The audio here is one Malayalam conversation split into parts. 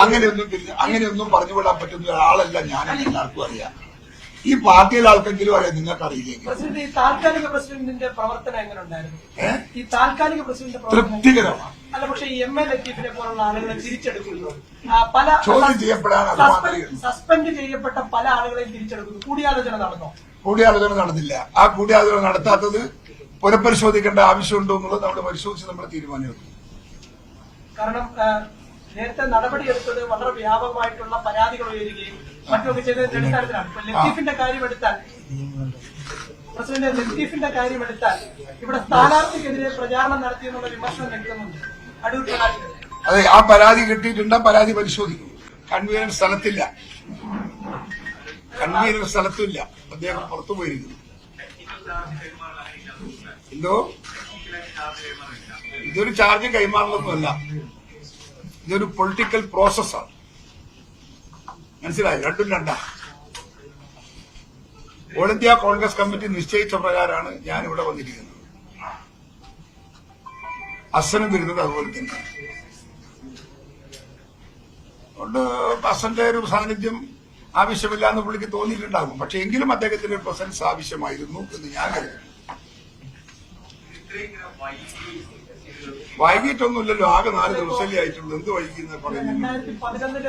അങ്ങനെയൊന്നും അങ്ങനെയൊന്നും പറഞ്ഞു വിടാൻ പറ്റുന്ന ഒരാളല്ല ഞാൻ എല്ലാവർക്കും അറിയാം. ഈ പാർട്ടിയിലെ ആൾക്കെങ്കിലും അറിയാം നിങ്ങൾക്ക് അറിയില്ലെങ്കിൽ ഈ താൽക്കാലിക പ്രസിഡന്റിന്റെ പ്രവർത്തനം എങ്ങനെ ഉണ്ടായിരുന്നു ഈ താൽക്കാലിക പ്രസിഡന്റിന്റെ തൃപ്തികരമാണ്. അല്ല പക്ഷെ ഈ എം എൽ ലത്തീഫിനെ പോലുള്ള ആളുകളെ തിരിച്ചെടുക്കുന്നു പല ചോദ്യം ചെയ്യപ്പെടാൻ സസ്പെൻഡ് ചെയ്യപ്പെട്ട പല ആളുകളെയും തിരിച്ചെടുക്കുന്നു. കൂടിയാലോചന നടന്നോ? കൂടിയാലോചന നടന്നില്ല. ആ കൂടിയാലോചന നടത്താത്തത് പുനഃപരിശോധിക്കേണ്ട ആവശ്യമുണ്ടോ എന്നുള്ളത് നമ്മൾ പരിശോധിച്ച് നമ്മൾ തീരുമാനമെടുക്കും. കാരണം നേരത്തെ നടപടിയെടുത്തത് വളരെ വ്യാപകമായിട്ടുള്ള പരാതികൾ ഉയരുകയും മറ്റൊക്കെ ചെയ്തതിന്റെ അടിസ്ഥാനത്തിലാണ് ഇപ്പൊ ലത്തീഫിന്റെ കാര്യം എടുത്താൽ പ്രസിഡന്റ് ലത്തീഫിന്റെ കാര്യം എടുത്താൽ ഇവിടെ സ്ഥാനാർത്ഥിക്കെതിരെ പ്രചാരണം നടത്തിയെന്നുള്ള വിമർശനം നിൽക്കുന്നുണ്ട് അടൂർ പ്രകാശിന് അതെ ആ പരാതി കിട്ടിയിട്ടുണ്ട് പരാതി പരിശോധിക്കും. കൺവീനർ സ്ഥലത്തില്ല. കൺവീനർ സ്ഥലത്തില്ല അദ്ദേഹം പുറത്തു പോയിരിക്കുന്നു എന്തോ? ഇതൊരു ചാർജ് കൈമാറുന്നതല്ല ഇതൊരു പൊളിറ്റിക്കൽ പ്രോസസ്സാണ് മനസ്സിലായി? രണ്ടും രണ്ടാ. ഓൾ ഇന്ത്യ കോൺഗ്രസ് കമ്മിറ്റി നിശ്ചയിച്ച പ്രകാരമാണ് ഞാൻ ഇവിടെ വന്നിരിക്കുന്നത്. അസനും വരുന്നത് അതുപോലെ തന്നെ. അതുകൊണ്ട് അസന്റെ ഒരു സാന്നിധ്യം ആവശ്യമില്ല എന്ന് പുള്ളിക്ക് തോന്നിയിട്ടുണ്ടാകും. പക്ഷെ എങ്കിലും അദ്ദേഹത്തിന്റെ പ്രസൻസ് ആവശ്യമായിരുന്നു എന്ന് ഞാൻ കരുതുന്നു. വൈകിട്ടൊന്നുമില്ലല്ലോ ആകെ നാല് ദിവസമല്ലേ ആയിട്ടുള്ളൂ. എന്ത് വൈകിന്ന് പറയുന്നു രണ്ടായിരത്തി പതിനൊന്നിൽ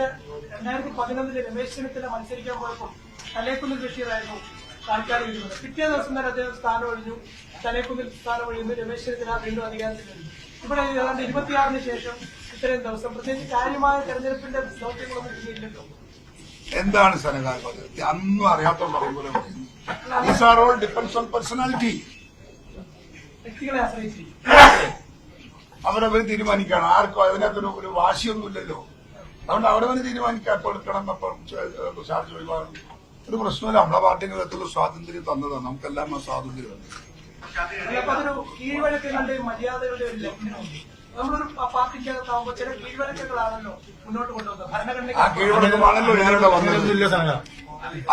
രണ്ടായിരത്തി പതിനൊന്നിൽ രമേശ് ചെന്നിത്തല മത്സരിക്കാൻ പോയപ്പോൾ തലേക്കുന്നിൽ ബഷീറായിരുന്നു ഇരുന്നത് പിറ്റേ ദിവസം തന്നെ അദ്ദേഹം സ്ഥാനം ഒഴിഞ്ഞു തലേക്കുന്നിൽ സ്ഥാനം ഒഴിയുന്നു രമേശ് ചെന്നിത്തല വീണ്ടും അധികാരത്തിൽ വരുന്നു ഇവിടെ ഏതാണ്ട് ഇരുപത്തിയാറിന് ശേഷം ഇത്രയും ദിവസം. പ്രത്യേകിച്ച് കാര്യമായ തെരഞ്ഞെടുപ്പിന്റെ ദൗത്യങ്ങളൊന്നും ഇല്ലല്ലോ. എന്താണ് സനകാൽ അന്നും അറിയാത്ത പറയുമ്പോൾ ഓൾ ഡിപ്പെൻസ് ഓൺ പേഴ്സണാലിറ്റി വ്യക്തികളെ ആശ്രയിച്ചിരിക്കും. അവരവർ തീരുമാനിക്കുകയാണ് ആർക്കും അതിനകത്തൊരു ഒരു വാശിയൊന്നുമില്ലല്ലോ. അതുകൊണ്ട് അവരവന് തീരുമാനിക്കാൻ കൊടുക്കണം എടുക്കണം എപ്പോൾ ചാർജ് ഒഴിവാകണം ഒരു പ്രശ്നമില്ല. നമ്മളെ പാർട്ടികൾക്കുള്ള സ്വാതന്ത്ര്യം തന്നതാണ്. നമുക്കെല്ലാം ആ സ്വാതന്ത്ര്യം. തന്നെ ആ കീഴ്വഴക്കമാണല്ലോ ഞങ്ങളുടെ വന്നിരുന്നില്ല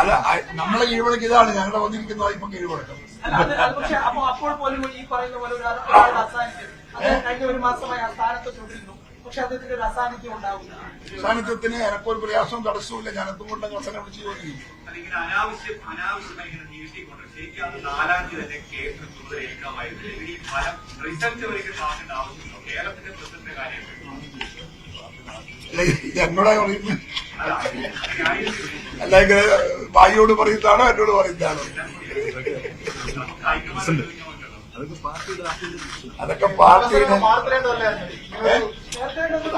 അല്ല നമ്മളെ കീഴ്വഴക്ക് ഇതാണ്. ഞങ്ങളുടെ വന്നിരിക്കുന്നത് ഇപ്പൊ കീഴ്വഴക്കം. പക്ഷെ അപ്പൊ അപ്പോൾ പോലും ഈ പറയുന്ന പോലെ ഒരു ഒരാളുടെ അസാന്നിധ്യം അദ്ദേഹം കഴിഞ്ഞ ഒരു മാസമായി ആ സ്ഥാനത്ത് തുടരുന്നു പക്ഷെ അദ്ദേഹത്തിന്റെ ഒരു അസാന്നിധ്യം ഉണ്ടാവുന്നു. സാന്നിധ്യത്തിന് എനക്കൊരു പ്രയാസവും തടസ്സവുമില്ല. ഞാൻ എന്തുകൊണ്ട് കൊണ്ട് വിളിച്ച് ചോദിക്കും അല്ലെങ്കിൽ അനാവശ്യം അനാവശ്യമായി ഇങ്ങനെ നീട്ടിക്കൊണ്ട് ശരിക്കും അത് നാലാം തീയതി തന്നെ കേസ് ചുമതലയേൽക്കാമായിരുന്നു അല്ലെങ്കിൽ ഈ ഫലം റിസൾട്ട് വരയ്ക്കുന്ന ആവശ്യം ആവശ്യമുണ്ടോ? കേരളത്തിന്റെ പ്രസിഡന്റ് കാര്യം അല്ല, ഇത് എന്നോടാ പറയുന്നത്? അല്ല അങ്ങനെയായിരിക്കും. അല്ല. ഇങ്ങനെ ഭായിയോട് പറയുന്നതാണോ എന്നോട് പറയുന്നതാണോ? അതൊക്കെ പാർട്ടിയുടെ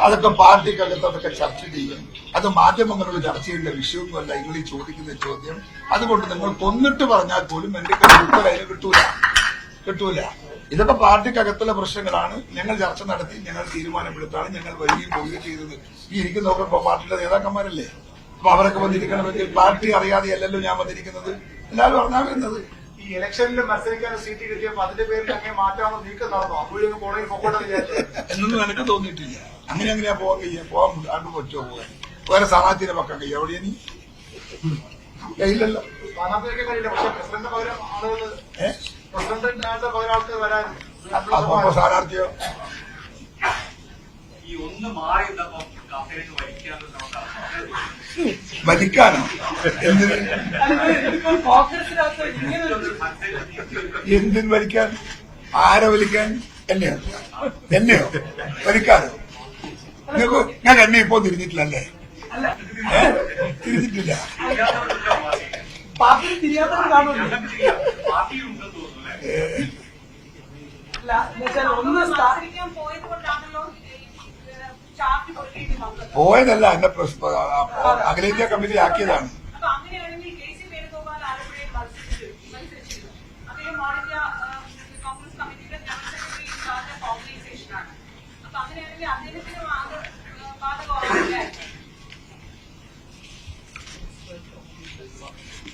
അതൊക്കെ പാർട്ടി അതൊക്കെ ചർച്ച ചെയ്യും. അത് മാധ്യമങ്ങളോട് ചർച്ച ചെയ്യേണ്ട വിഷയമൊന്നുമല്ല. നിങ്ങൾ ഈ ചോദിക്കുന്ന ചോദ്യം. അതുകൊണ്ട് നിങ്ങൾ കൊന്നിട്ട് പറഞ്ഞാൽ പോലും എന്റെ കയ്യിൽ ഉത്തരം അതിന് കിട്ടൂല. കിട്ടൂല. ഇതൊക്കെ പാർട്ടിക്കകത്തുള്ള പ്രശ്നങ്ങളാണ്. ഞങ്ങൾ ചർച്ച നടത്തി ഞങ്ങൾ തീരുമാനമെടുത്താണ് ഞങ്ങൾ വരികയും പോവുകയും ചെയ്തത്. ഈ ഇരിക്കുന്നവർക്ക് ഇപ്പൊ പാർട്ടിയുടെ നേതാക്കന്മാരല്ലേ? അപ്പൊ അവരൊക്കെ വന്നിരിക്കണമെങ്കിൽ പാർട്ടി അറിയാതെയല്ലല്ലോ ഞാൻ വന്നിരിക്കുന്നത്. എല്ലാവരും അറിഞ്ഞാൽ വരുന്നത്. ഈ ഇലക്ഷനിൽ മത്സരിക്കാൻ സീറ്റ് കിട്ടിയപ്പോ അതിന്റെ പേരിൽ അങ്ങനെ മാറ്റാമോ നീക്കം നടന്നോ? അപ്പോഴും പൊക്കോട്ടെ വിചാരിച്ചു. എന്നൊന്നും എനിക്ക് തോന്നിയിട്ടില്ല. അങ്ങനെ അങ്ങനെയാ പോകാൻ കഴിയാ പോകാൻ ആണ്ട് പറ്റുമോ പോകാൻ. വേറെ സ്ഥാനാർത്ഥിയുടെ പക്കം കഴിയാ. എവിടെയാ നീ? കയ്യില്ലല്ലോ സ്ഥാനാർത്ഥിയൊക്കെ കഴിയില്ല. പക്ഷെ പ്രസിഡന്റ് പകരം ആളുകൾ ഏഹ് പകരം ആൾക്ക് വരാൻ അപ്പൊ സ്ഥാനാർത്ഥിയോ? ഈ ഒന്ന് മാറി നിന്നപ്പോ വലിക്കാനോ എന്തിന്? വലിക്കാൻ ആരെ വലിക്കാൻ എന്നെയോ? എന്നെയോ? വലിക്കാനോ നിങ്ങൾക്ക് ഞാൻ എന്നെ ഇപ്പോ തിരിഞ്ഞിട്ടില്ലല്ലേ? അല്ല തിരിഞ്ഞിട്ടില്ല? ഒന്ന് സ്ഥാപിക്കാൻ പോയത് കൊണ്ടാണല്ലോ പോയതല്ല എന്നെ പ്രശ്നം അഖിലേന്ത്യാ കമ്മിറ്റി ആക്കിയതാണ്.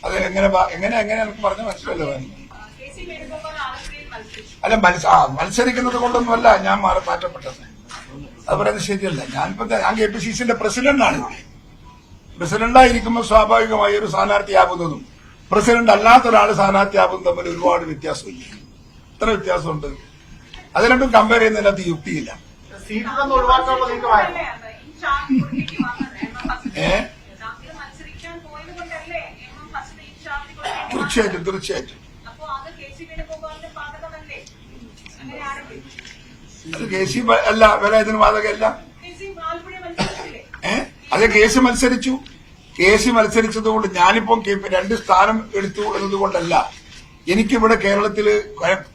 അത് എങ്ങനെ എങ്ങനെ എങ്ങനെ എനിക്ക് പറഞ്ഞ മനസ്സിലല്ലോ അല്ല മത്സ ആ, മത്സരിക്കുന്നത് കൊണ്ടൊന്നുമല്ല ഞാൻ മാറി മാറ്റപ്പെട്ടത്. അത് പറയുന്നത് ശരിയല്ല. ഞാനിപ്പോ ഞാൻ കെ പി സി സിന്റെ പ്രസിഡന്റാണ് പ്രസിഡന്റായിരിക്കുമ്പോൾ സ്വാഭാവികമായി ഒരു സ്ഥാനാർത്ഥിയാകുന്നതും പ്രസിഡന്റ് അല്ലാത്ത ഒരാൾ സ്ഥാനാർത്ഥിയാകുന്നതും തമ്മിൽ ഒരുപാട് വ്യത്യാസമില്ല? ഇത്ര വ്യത്യാസമുണ്ട്. അത് രണ്ടും കമ്പയർ ചെയ്യുന്നതിനകത്ത് യുക്തിയില്ല സീറ്റിൽ തീർച്ചയായിട്ടും ഒഴിവാക്കാനുള്ള നീക്കമായിരുന്നു അല്ലേ അത്? ഈ ചാർജ് കൊടുക്കേണ്ടി വന്നത് എം എം ഹസൻ. ഏ? താങ്കൾ മത്സരിക്കാൻ പോയത് കൊണ്ടല്ലേ എം എം ഹസൻ ഈ ചാർജ് കൊടുക്കേണ്ടി വന്നത്? തീർച്ചയായിട്ടും തീർച്ചയായിട്ടും അപ്പോ അത് കെ സി വേണുഗോപാലിന്റെ ബാധകമല്ലേ അങ്ങനെയാണെങ്കിൽ അത് കേസി അല്ല വേറെ ഇതിന് അത് കെ സി മത്സരിച്ചു. കെ കേസ് മത്സരിച്ചതുകൊണ്ട് ഞാനിപ്പം കെ- രണ്ട് സ്ഥാനം എടുത്തു എന്നതുകൊണ്ടല്ല. എനിക്കിവിടെ കേരളത്തിൽ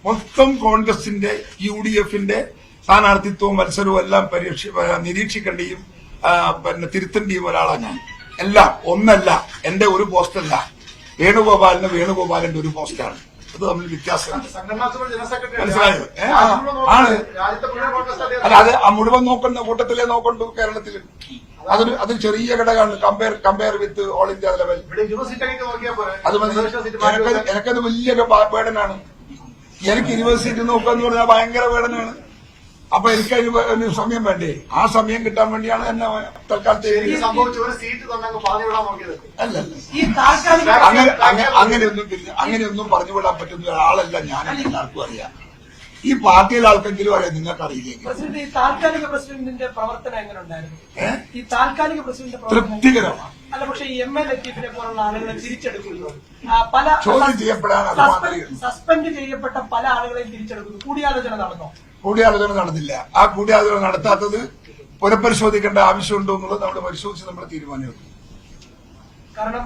മൊത്തം കോൺഗ്രസിന്റെ യു ഡി എഫിന്റെ സ്ഥാനാർത്ഥിത്വവും മത്സരവും എല്ലാം പരീക്ഷ നിരീക്ഷിക്കേണ്ടിയും പിന്നെ തിരുത്തേണ്ടിയും ഒരാളാണ് ഞാൻ. എല്ലാം ഒന്നല്ല. എന്റെ ഒരു പോസ്റ്റല്ല. വേണുഗോപാലിന് വേണുഗോപാലിന്റെ ഒരു പോസ്റ്റാണ്. അത് തമ്മിൽ വ്യത്യാസമാണ് മനസ്സിലായോ? ആണ്. അല്ല അത് മുഴുവൻ നോക്കണ്ട കൂട്ടത്തിലേ നോക്കണ്ടു കേരളത്തിൽ അതൊരു അത് ചെറിയ ഘടകമാണ്. Compare compare with all India level അത് മതി. എനിക്കത് വലിയ പേടനാണ് എനിക്ക് യൂണിവേഴ്സിറ്റി സീറ്റ് നോക്കുക എന്ന് പറഞ്ഞാൽ ഭയങ്കര വേടനാണ്. അപ്പൊ എനിക്ക് അതിന് ഒരു സമയം വേണ്ടേ? ആ സമയം കിട്ടാൻ വേണ്ടിയാണ് എന്നെ തൽക്കാലത്തെ എനിക്ക് സംഭവിച്ച. ഒരു സീറ്റ് തന്നെ അങ്ങ് പറഞ്ഞു അല്ല അല്ല ഈ താൽക്കാലിക അങ്ങനെ അങ്ങനെ അങ്ങനെയൊന്നും പിന്നെ അങ്ങനെയൊന്നും പറഞ്ഞു വിടാൻ പറ്റുന്ന ഒരാളല്ല ഞാൻ എല്ലാവർക്കും അറിയാം. ഈ പാർട്ടിയിലെ ആൾക്കെങ്കിലും അറിയാം നിങ്ങൾക്ക് അറിയില്ലെങ്കിൽ ഈ താൽക്കാലിക പ്രസിഡന്റിന്റെ പ്രവർത്തനം എങ്ങനെ ഉണ്ടായിരുന്നു ഈ താൽക്കാലിക പ്രസിഡന്റിന്റെ പ്രവർത്തനം തൃപ്തികരമാണ്. അല്ല പക്ഷെ ഈ എം എൽ ലത്തീഫിനെ പോലുള്ള ആളുകളെ തിരിച്ചെടുക്കുന്നു. പല സസ്പെൻഡ് ചെയ്യപ്പെട്ട പല ആളുകളെയും തിരിച്ചെടുക്കുന്നു. കൂടിയാലോചന നടന്നോ? കൂടിയാലോചന നടന്നില്ല. ആ കൂടിയാലോചന നടത്താത്തത് പുനഃപരിശോധിക്കേണ്ട ആവശ്യമുണ്ടോ എന്നുള്ളത് നമ്മൾ പരിശോധിച്ച് നമ്മൾ തീരുമാനമെടുക്കും. കാരണം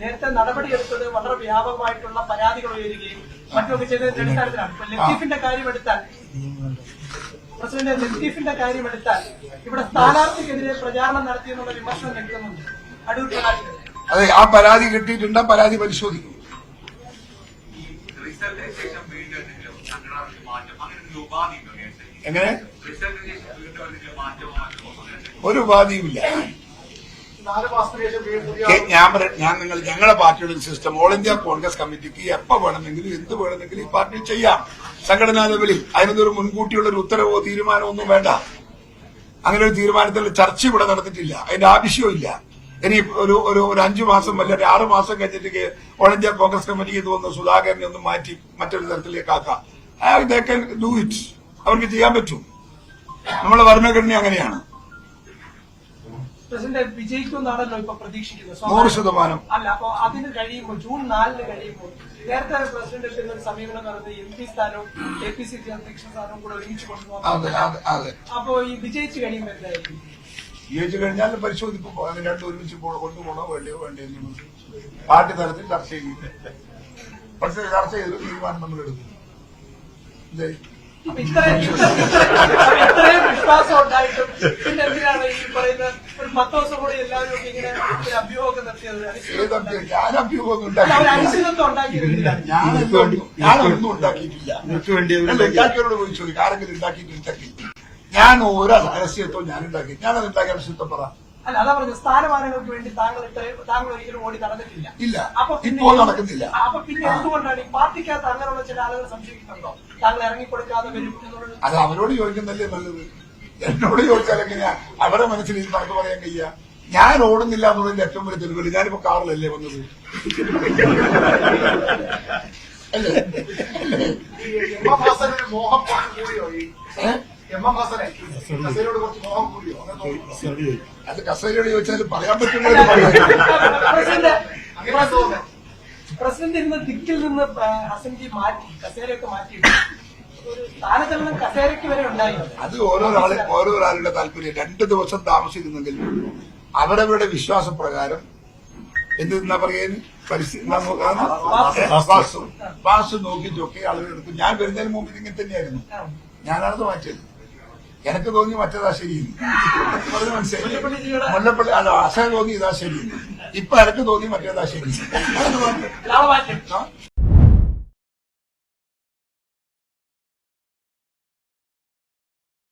നേരത്തെ നടപടിയെടുത്തത് വളരെ വ്യാപകമായിട്ടുള്ള പരാതികൾ ഉയരുകയും മറ്റൊക്കെ ചെയ്തതിന്റെ അടിസ്ഥാനത്തിലാണ് ഇപ്പൊ ലത്തീഫിന്റെ കാര്യം എടുത്താൽ പ്രസിഡന്റ് ലത്തീഫിന്റെ കാര്യം എടുത്താൽ ഇവിടെ സ്ഥാനാർത്ഥിക്കെതിരെ പ്രചാരണം നടത്തിയെന്നുള്ള വിമർശനം കേൾക്കുന്നുണ്ട് അടൂർ അതെ ആ പരാതി കിട്ടിയിട്ടുണ്ട് പരാതി പരിശോധിക്കും ഈ റിസൾട്ടിന് ശേഷം വീണ്ടും എന്തെങ്കിലും സംഘടനയിൽ മാറ്റം അങ്ങനെ ഒരു ഉപാധി ഉണ്ടോ നേരത്തെ? എങ്ങനെ? ഒരു ഉപാധിയുമില്ല നാല് മാസത്തിന് ശേഷം പുതിയ കെ- ഞാൻ ഞാൻ നിങ്ങൾ ഞങ്ങളുടെ പാർട്ടിയുടെ സിസ്റ്റം ഓൾ ഇന്ത്യ കോൺഗ്രസ് കമ്മിറ്റിക്ക് എപ്പോ വേണമെങ്കിലും എന്ത് വേണമെങ്കിലും ഈ പാർട്ടി ചെയ്യാം. സംഘടനാ ലെവലിൽ അതിനൊരു മുൻകൂട്ടിയുള്ള ഒരു ഉത്തരവോ തീരുമാനമോ ഒന്നും വേണ്ട. അങ്ങനെ ഒരു തീരുമാനത്തിൽ ചർച്ച ഇവിടെ നടത്തിയിട്ടില്ല അതിന്റെ ആവശ്യവും ഇല്ല. ഇനി ഒരു ഒരു ഒരു അഞ്ചു മാസം അല്ലെങ്കിൽ ആറു മാസം കഴിഞ്ഞിട്ട് ഓൾ ഇന്ത്യ കോൺഗ്രസ് കമ്മിറ്റിക്ക് തോന്നുന്നു സുധാകരനെ ഒന്ന് മാറ്റി മറ്റൊരു തരത്തിലേക്ക് ആക്കാം. ഡു ഇറ്റ് അവർക്ക് ചെയ്യാൻ പറ്റും. നമ്മളെ ഭരണഘടന അങ്ങനെയാണ്. പ്രസിഡന്റ് വിജയിക്കുമെന്നാണല്ലോ ഇപ്പൊ പ്രതീക്ഷിക്കുന്നത്. നൂറ് ശതമാനം. അല്ല അപ്പൊ അതിന് കഴിയുമ്പോൾ ജൂൺ നാലിന് കഴിയുമ്പോൾ നേരത്തെ പ്രസിഡന്റ് എടുക്കുന്ന ഒരു സമീപനം നടന്നത് എം പി സ്ഥാനവും എ പി സി സി അധ്യക്ഷ സ്ഥാനവും കൂടെ ഒരുമിച്ച് അതെ കൊണ്ടുപോകാൻ അതെ അതെ. അപ്പോ ഈ വിജയിച്ചു കഴിയുമ്പോൾ എന്തായിരിക്കും? കഴിഞ്ഞാൽ പരിശോധിപ്പോ അതിന് രണ്ടും ഒരുമിച്ച് കൊണ്ടുപോകണോ വേണ്ടയോ വേണ്ടയോ പാർട്ടി തലത്തിൽ ചർച്ച ചെയ്യും. പക്ഷേ ചർച്ച ചെയ്തൊരു തീരുമാനം നമ്മൾ എടുക്കും. ഇത്രയും ഇത്ര- ഇത്ര- ഇത്രയും വിശ്വാസം ഉണ്ടായിട്ടും? ഞാൻ ഞാനൊന്നും ഞാൻ ഓരോ രഹസ്യത്വം ഞാൻ ഉണ്ടാക്കി ഞാനത് ഉണ്ടാക്കിയ രഹസ്യത്വം പറ അല്ല അതാ പറഞ്ഞു സ്ഥാനമാനങ്ങൾക്ക് വേണ്ടി താങ്കൾ താങ്കൾ ഒരിക്കലും ഓടി നടന്നിട്ടില്ല. ഇല്ല. അപ്പൊ ഇപ്പോൾ നടക്കുന്നില്ല. അപ്പൊ പിന്നെ എന്തുകൊണ്ടാണ് ഈ പാർട്ടിക്കകത്ത് അങ്ങനെയുള്ള ചില ആളുകൾ സംശയിക്കുന്നുണ്ടോ? താങ്കൾ ഇറങ്ങിക്കൊടുക്കാതെ വരും അത് അവരോട് ചോദിക്കുന്നല്ലേ നല്ലത്? എന്നോട് ചോദിച്ചാൽ എങ്ങനെയാ? അവരെ മനസ്സിൽ നമുക്ക് പറയാൻ കഴിയ? ഞാൻ ഓടുന്നില്ല എന്നുള്ളതിന്റെ ഏറ്റവും വലിയ തെളിവുകൾ ഞാനിപ്പോ കാറിലല്ലേ വന്നത്. അല്ലേ? ഈ മോഹം കൂടിയോ ഈ? എം എം ഹസനെ ഹസനോട് കുറച്ച് മോഹം കൂടിയോ? അങ്ങനെ തോന്നുന്നു അത് കസേരയോട് ചോദിച്ചാൽ പറയാൻ പറ്റുന്നത് പറയാം. പ്രസിഡന്റ് അങ്ങനെ തോന്നുന്നു. പ്രസിഡന്റ് ഇരുന്ന് ദിക്കിൽ നിന്ന് ഹസൻജി മാറ്റി കസേരയൊക്കെ മാറ്റി ഒരു സ്ഥാനചലനം കസേരയ്ക്ക് വരെ ഉണ്ടായി. അത് ഓരോരാളെ ഓരോരാളുടെ താല്പര്യം. രണ്ടു ദിവസം താമസിക്കുന്നെങ്കിൽ അവരവരുടെ വിശ്വാസപ്രകാരം എന്തെന്നാ പറയുന്നത് പരിസ്ഥിതി വാസ്തു. വാസ്തു. നോക്കിയിട്ടൊക്കെ ആളുകൾ എടുക്കും. ഞാൻ വരുന്നതിന് മുമ്പ് ഇതിങ്ങനെ തന്നെയായിരുന്നു. ഞാനാണത് മാറ്റിയത്. എനിക്ക് തോന്നി മറ്റേതാ ശരി മനസ്സിലായി. മുല്ലപ്പള്ളി അല്ല അസഹ തോന്നി ഇതാ ശരി ഇപ്പൊ എനിക്ക് തോന്നി മറ്റേതാ ശരി?